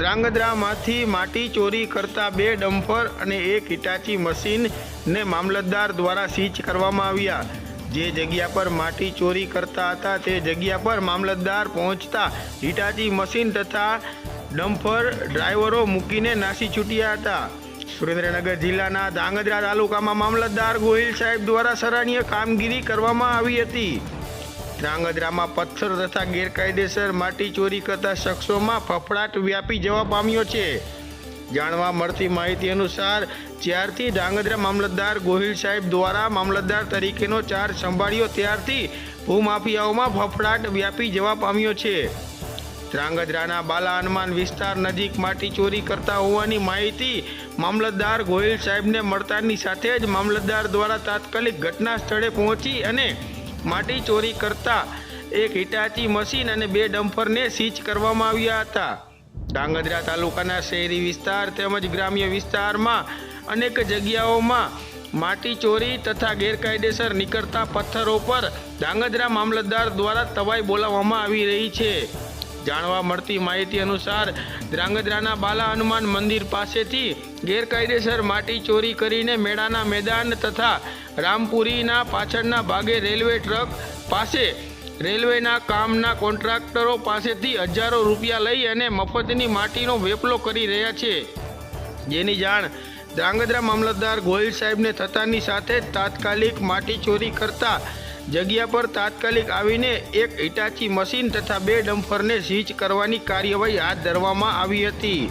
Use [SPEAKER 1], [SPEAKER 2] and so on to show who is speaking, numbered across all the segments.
[SPEAKER 1] ધ્રાંગધ્રામાંથી માટી ચોરી કરતા બે ડમ્પર અને એક હિટાચી મશીનને મામલતદાર દ્વારા સીચ કરવામાં આવ્યા. જે જગ્યા પર માટી ચોરી કરતા હતા, તે જગ્યા પર મામલતદાર પહોંચતા હિટાચી મશીન તથા ડમ્પર ડ્રાઈવરો મૂકીને નાસી છૂટ્યા હતા. સુરેન્દ્રનગર જિલ્લાના ધ્રાંગધ્રા તાલુકામાં મામલતદાર ગોહિલ સાહેબ દ્વારા સરાહનીય કામગીરી કરવામાં આવી હતી. ધ્રાંગધ્રામાં પથ્થર તથા ગેરકાયદેસર માટી ચોરી કરતા શખ્સોમાં ફફડાટ વ્યાપી જવા પામ્યો છે. જાણવા મળતી માહિતી અનુસાર, જ્યારથી ડાંગધ્રા મામલતદાર ગોહિલ સાહેબ દ્વારા મામલતદાર તરીકેનો ચાર્જ સંભાળ્યો, ત્યારથી ભૂમાફિયાઓમાં ફફડાટ વ્યાપી જવા પામ્યો છે. ધ્રાંગધ્રાના બાલા હનુમાન વિસ્તાર નજીક માટી ચોરી કરતા હોવાની માહિતી મામલતદાર ગોહિલ સાહેબને મળતાની સાથે જ મામલતદાર દ્વારા તાત્કાલિક ઘટના સ્થળે પહોંચી અને માટી ચોરી કરતા એક હિટાચી મશીન અને બે ડમ્પરને સીચ કરવામાં આવ્યા હતા. ડાંગધ્રા તાલુકાના શહેરી વિસ્તાર તેમજ ગ્રામ્ય વિસ્તારમાં અનેક જગ્યાઓમાં માટી ચોરી તથા ગેરકાયદેસર નીકળતા પથ્થરો પર ડાંગધ્રા મામલતદાર દ્વારા તવાઈ બોલાવવામાં આવી રહી છે. જાણવા મળતી માહિતી અનુસાર ધ્રાંગધ્રાના બાલા હનુમાન મંદિર પાસેથી ગેરકાયદેસર માટી ચોરી કરીને મેળાના મેદાન તથા રામપુરીના પાછળના ભાગે રેલવે ટ્રક પાસે રેલવેના કામના કોન્ટ્રાક્ટરો પાસેથી હજારો રૂપિયા લઈ અને મફતની માટીનો વેપલો કરી રહ્યા છે. જેની જાણ ધ્રાંગધ્રા મામલતદાર ગોહિલ સાહેબને થતાની સાથે તાત્કાલિક માટી ચોરી કરતા જગ્યા પર તાત્કાલિક આવીને એક હિટાચી મશીન તથા બે ડમ્ફરને સીઝ કરવાની કાર્યવાહી હાથ ધરવામાં આવી હતી.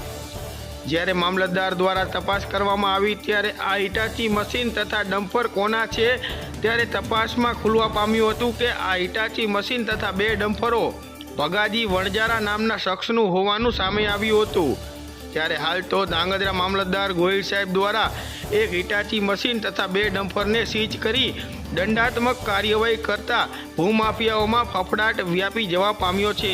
[SPEAKER 1] જ્યારે મામલતદાર દ્વારા તપાસ કરવામાં આવી ત્યારે આ હિટાચી મશીન તથા ડમ્ફર કોના છે ત્યારે તપાસમાં ખુલવા પામ્યું હતું કે આ હિટાચી મશીન તથા બે ડમ્ફરો ભગાજી વણજારા નામના શખ્સનું હોવાનું સામે આવ્યું હતું. ત્યારે હાલ તો ધાંગધ્રા મામલતદાર ગોહિલ સાહેબ દ્વારા એક હિટાચી મશીન તથા બે ડમ્પરને સીઝ કરી દંડાત્મક કાર્યવાહી કરતા ભૂમાફિયાઓમાં ફફડાટ વ્યાપી જવા પામ્યો છે.